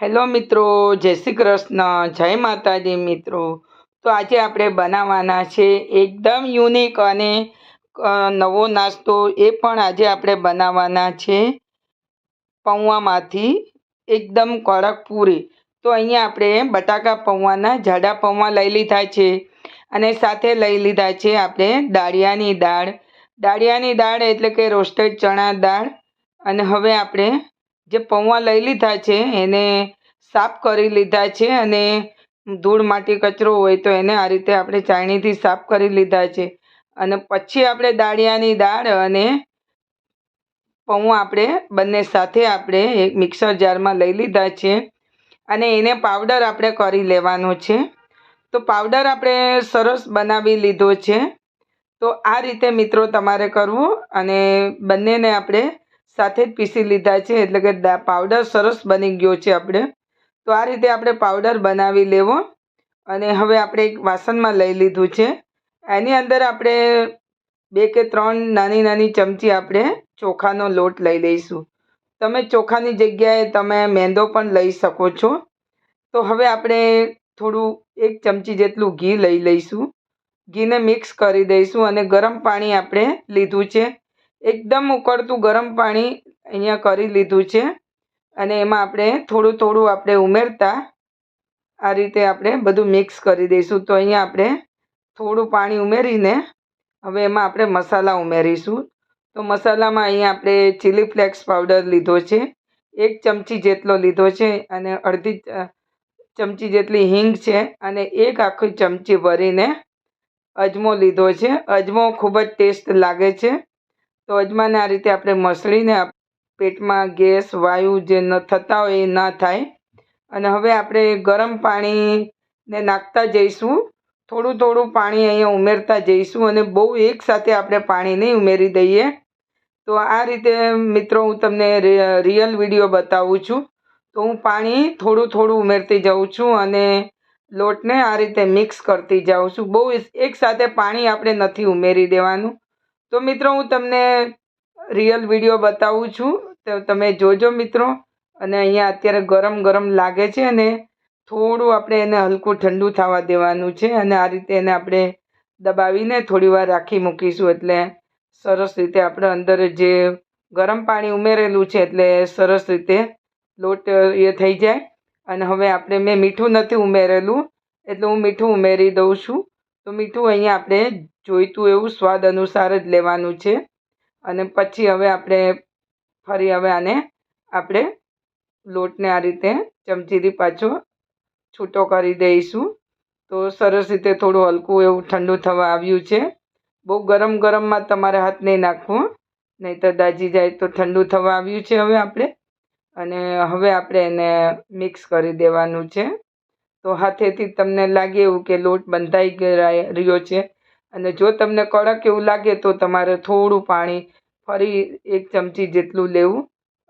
Hello મિત્રો, જય શ્રી કૃષ્ણ, જય માતાજી મિત્રો. તો આજે આપણે બનાવવાના છે એકદમ યુનિક અને નવો નાસ્તો એ પણ આજે આપણે બનાવવાના છે. પૌવામાંથી એકદમ કડક પૂરી. તો અહીંયા આપણે બટાકા પૌવાના જાડા પૌવા લઈ લીધા છે અને સાથે લઈ લીધા છે આપણે દાળિયાની દાળ. દાળિયાની દાળ એટલે કે રોસ્ટેડ ચણા દાળ. અને હવે આપણે જે પૌવા લઈ લીધા છે, એને સાફ કરી લીધા છે અને ધૂળ માટી કચરો હોય તો એને આ રીતે આપણે ચાણીથી સાફ કરી લીધા છે. અને પછી આપણે દાળિયાની દાળ અને પૌવા આપણે બંને સાથે આપણે એક મિક્સર જારમાં લઈ લીધા છે અને એને પાવડર આપણે કરી લેવાનો છે. તો પાવડર આપણે સરસ બનાવી લીધો છે. તો આ રીતે મિત્રો તમારે કરવું અને બંનેને આપણે સાથે જ પીસી લીધા છે, એટલે કે પાવડર સરસ બની ગયો છે આપણે. તો આ રીતે આપણે પાવડર બનાવી લેવો. અને હવે આપણે એક વાસણમાં લઈ લીધું છે. એની અંદર આપણે બે કે ત્રણ નાની નાની ચમચી આપણે ચોખાનો લોટ લઈ લઈશું. તમે ચોખાની જગ્યાએ તમે મેંદો પણ લઈ શકો છો. તો હવે આપણે થોડું એક ચમચી જેટલું ઘી લઈ લઈશું. ઘીને મિક્સ કરી દઈશું અને ગરમ પાણી આપણે લીધું છે. એકદમ ઉકળતું ગરમ પાણી અહીંયા કરી લીધું છે. અને એમાં આપણે થોડું થોડું આપણે ઉમેરતા આ રીતે આપણે બધું મિક્સ કરી દઈશું. તો અહીંયા આપણે થોડું પાણી ઉમેરીને હવે એમાં આપણે મસાલા ઉમેરીશું. તો મસાલામાં અહીંયા આપણે ચીલી ફ્લેક્સ પાવડર લીધો છે. એક ચમચી જેટલો લીધો છે અને અડધી ચમચી જેટલી હિંગ છે અને એક આખી ચમચી ભરીને અજમો લીધો છે. અજમો ખૂબ જ ટેસ્ટ લાગે છે. તો અજમાને આ રીતે આપણે મસળીને પેટમાં ગેસ, વાયુ જે ન થતા હોય એ ના થાય. અને હવે આપણે ગરમ પાણીને નાખતા જઈશું. થોડું થોડું પાણી અહીંયા ઉમેરતા જઈશું અને બહુ એકસાથે આપણે પાણી નહીં ઉમેરી દઈએ. તો આ રીતે મિત્રો હું તમને રિયલ વીડિયો બતાવું છું. તો હું પાણી થોડું થોડું ઉમેરતી જાઉં છું અને લોટને આ રીતે મિક્સ કરતી જાઉં છું. બહુ એકસાથે પાણી આપણે નથી ઉમેરી દેવાનું. તો મિત્રો, હું તમને રિયલ વીડિયો બતાવું છું. તો તમે જોજો મિત્રો. અને અહીંયા અત્યારે ગરમ ગરમ લાગે છે અને થોડું આપણે એને હલકું ઠંડુ થવા દેવાનું છે. અને આ રીતે એને આપણે દબાવીને થોડીવાર રાખી મૂકીશું. એટલે સરસ રીતે આપણે અંદર જે ગરમ પાણી ઉમેરેલું છે, એટલે સરસ રીતે લોટ, એ થઈ જાય. અને હવે આપણે મેં મીઠું નથી ઉમેરેલું. એટલે હું મીઠું ઉમેરી દઉં છું. તો મીઠું અહીંયા આપણે જોઈતું એવું સ્વાદ અનુસાર જ લેવાનું છે. અને પછી હવે આપણે ફરી હવે આને આપણે લોટને આ રીતે ચમચીથી પાછો છૂટો કરી દઈશું. તો સરસ રીતે થોડું હલકું એવું ઠંડુ થવા આવ્યું છે. બહુ ગરમ ગરમમાં તમારે હાથ નહીં નાખવો નહીં તો દાજી જાય તો ઠંડુ થવા આવ્યું છે હવે આપણે. અને હવે આપણે એને મિક્સ કરી દેવાનું છે. તો હાથેથી તમને લાગે એવું કે લોટ બંધાઈ રહ્યો છે. અને જો તમને કડક એવું લાગે તો તમારે થોડું પાણી ફરી એક ચમચી જેટલું લેવું.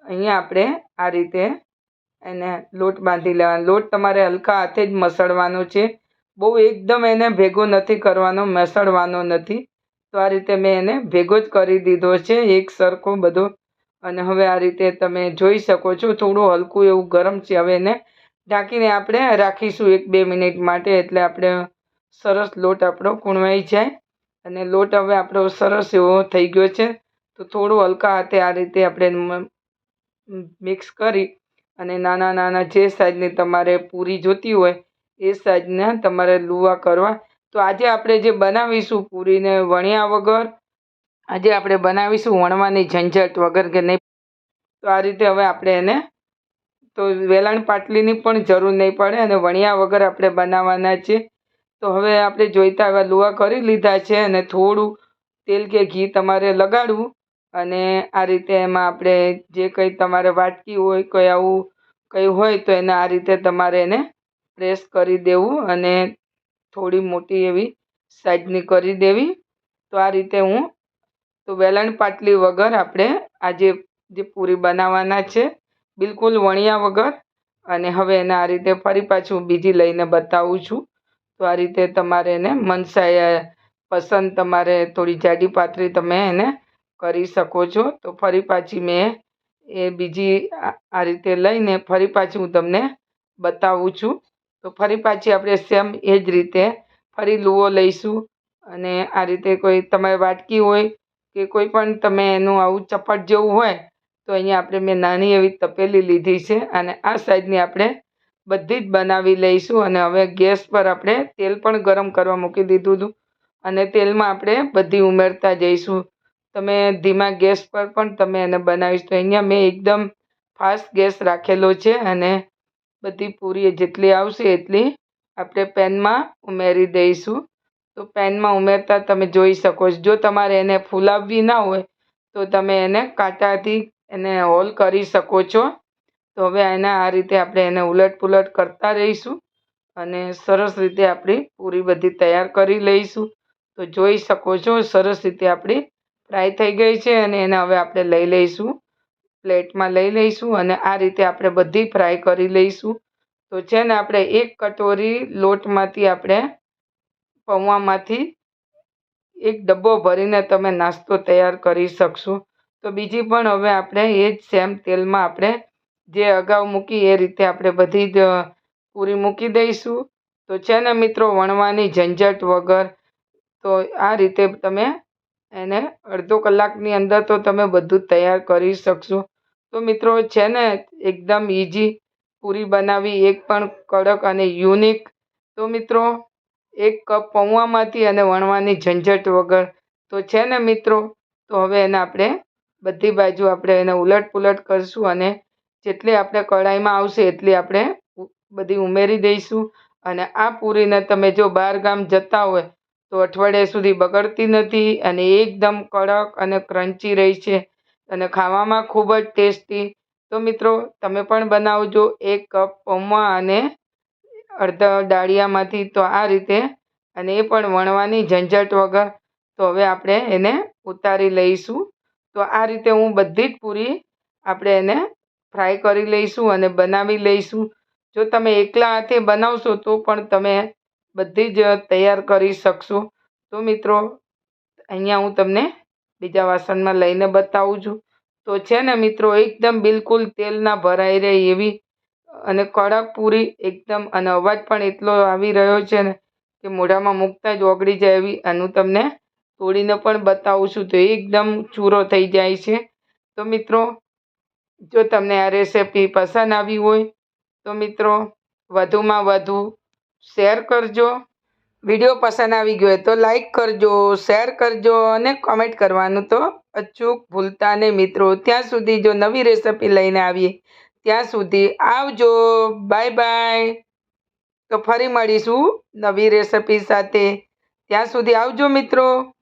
અહીંયા આપણે આ રીતે એને લોટ બાંધી લેવાનો. લોટ તમારે હલકા હાથે જ મસળવાનો છે. બહુ એકદમ એને ભેગો નથી કરવાનો, મસળવાનો નથી. તો આ રીતે મેં એને ભેગો જ કરી દીધો છે, એક સરખો બધો. અને હવે આ રીતે તમે જોઈ શકો છો, થોડું હલકું એવું ગરમ છે. હવે એને ઢાંકીને આપણે રાખીશું એક બે મિનિટ માટે એટલે આપણે સરસ લોટ આપણો કૂણવાઈ જાય. અને લોટ હવે આપણો સરસ એવો થઈ ગયો છે. તો થોડું હલકા હાથે આ રીતે આપણે મિક્સ કરી અને નાના નાના જે સાઈઝની તમારે પૂરી જોતી હોય એ સાઈઝના તમારે લુવા કરવા. તો આજે આપણે જે બનાવીશું પૂરીને વણ્યા વગર, આજે આપણે બનાવીશું વણવાની ઝંઝટ વગર કે નહીં. તો આ રીતે હવે આપણે એને તો વેલણ પાટલીની પણ જરૂર નહીં પડે અને વણ્યા વગર આપણે બનાવવાના છે. તો હવે આપણે જોઈતા એવા લુવા કરી લીધા છે અને થોડું તેલ કે ઘી તમારે લગાડવું અને આ રીતે એમાં આપણે જે કંઈ તમારે વાટકી હોય, કંઈ આવું કંઈ હોય તો એને આ રીતે તમારે એને પ્રેસ કરી દેવું અને થોડી મોટી એવી સાઈઝની કરી દેવી. તો આ રીતે હું, તો વેલણ પાટલી વગર આપણે આજે જે પૂરી બનાવવાના છે બિલકુલ વણ્યા વગર. અને હવે એને આ રીતે ફરી પાછું બીજી લઈને બતાવું છું. તો આ રીતે તમારે એને મનસાય પસંદ તમારે થોડી જાડી પાતળી તમે એને કરી શકો છો. તો ફરી પાછી મેં એ બીજી આ રીતે લઈને ફરી પાછી હું તમને બતાવું છું. તો ફરી પાછી આપણે સેમ એ જ રીતે ફરી લુઓ લઈશું. અને આ રીતે કોઈ તમારે વાટકી હોય કે કોઈ પણ તમે એનું આવું ચપટ જેવું હોય તો અહીંયા આપણે મેં નાની એવી તપેલી લીધી છે અને આ સાઈઝની આપણે બધી જ બનાવી લઈશું અને હવે ગેસ પર આપણે તેલ પણ ગરમ કરવા મૂકી દીધું હતું. અને તેલમાં આપણે બધી ઉમેરતા જઈશું. તમે ધીમા ગેસ પર પણ તમે એને બનાવીશ. તો અહીંયા મેં એકદમ ફાસ્ટ ગેસ રાખેલો છે અને બધી પૂરી જેટલી આવશે એટલી આપણે પેનમાં ઉમેરી દઈશું. તો પેનમાં ઉમેરતા તમે જોઈ શકો છો. જો તમારે એને ફૂલાવવી ના હોય તો તમે એને કાંટાથી એને હોલ કરી શકો છો. તો હવે એના આ રીતે આપણે એને ઉલટ પુલટ કરતા રહીશું અને સરસ રીતે આપણી પૂરી બધી તૈયાર કરી લઈશું. તો જોઈ શકો છો સરસ રીતે આપણી ફ્રાય થઈ ગઈ છે અને એને હવે આપણે લઈ લઈશું. પ્લેટમાં લઈ લઈશું અને આ રીતે આપણે બધી ફ્રાય કરી લઈશું. તો છે ને આપણે એક કટોરી લોટમાંથી આપણે પૌવામાંથી એક ડબ્બો ભરીને તમે નાસ્તો તૈયાર કરી શકશો. તો બીજી પણ હવે આપણે એ જ સેમ તેલમાં આપણે જે અગાઉ મૂકી એ રીતે આપણે બધી જ પૂરી મૂકી દઈશું. તો છે ને મિત્રો વણવાની ઝંઝટ વગર તો આ રીતે તમે એને અડધો કલાકની અંદર તો તમે બધું તૈયાર કરી શકશો. તો મિત્રો છે ને એકદમ ઇઝી પૂરી બનાવી, એક પણ કડક અને યુનિક. તો મિત્રો એક કપ પૌવામાંથી અને વણવાની ઝંઝટ વગર તો છે ને મિત્રો, તો હવે એને આપણે બધી બાજુ આપણે એને ઉલટ પુલટ કરશું અને જેટલી આપણે કઢાઈમાં આવશે એટલી આપણે બધી ઉમેરી દઈશું. અને આ પૂરીને તમે જો બહાર ગામ જતા હોય તો અઠવાડિયા સુધી બગડતી નથી અને એકદમ કડક અને ક્રન્ચી રહી છે અને ખાવામાં ખૂબ જ ટેસ્ટી. તો મિત્રો, તમે પણ બનાવજો એક કપ પૌવા અને અડધા ડાળિયામાંથી તો આ રીતે અને એ પણ વણવાની ઝંઝટ વગર. તો હવે આપણે એને ઉતારી લઈશું. તો આ રીતે હું બધી જ પૂરી આપણે એને ફ્રાય કરી લઈશું અને બનાવી લઈશું. જો તમે એકલા હાથે બનાવશો તો પણ તમે બધી જ તૈયાર કરી શકશો. તો મિત્રો, અહીંયા હું તમને બીજા વાસણમાં લઈને બતાવું છું. તો છે ને મિત્રો, એકદમ બિલકુલ તેલ ના ભરાઈ રહે એવી અને કડક પૂરી એકદમ અને અવાજ પણ એટલો આવી રહ્યો છે ને કે મોઢામાં મૂકતા જ ઓગળી જાય એવી આનું તમને તોડીને પણ બતાવું છું તો એકદમ ચૂરો થઈ જાય છે. તો મિત્રો, જો તમને આ રેસિપી પસંદ આવી હોય, તો મિત્રો, વધુમાં વધુ શેર કરજો. વીડિયો પસંદ આવી ગયો તો લાઈક કરજો, શેર કરજો અને કોમેન્ટ કરવાનું તો અચૂક ભૂલતા નહીં મિત્રો. ત્યાં સુધી જો નવી રેસિપી લઈને આવીએ, ત્યાં સુધી આવજો. બાય બાય તો ફરી મળીશું નવી રેસિપી સાથે. ત્યાં સુધી આવજો મિત્રો.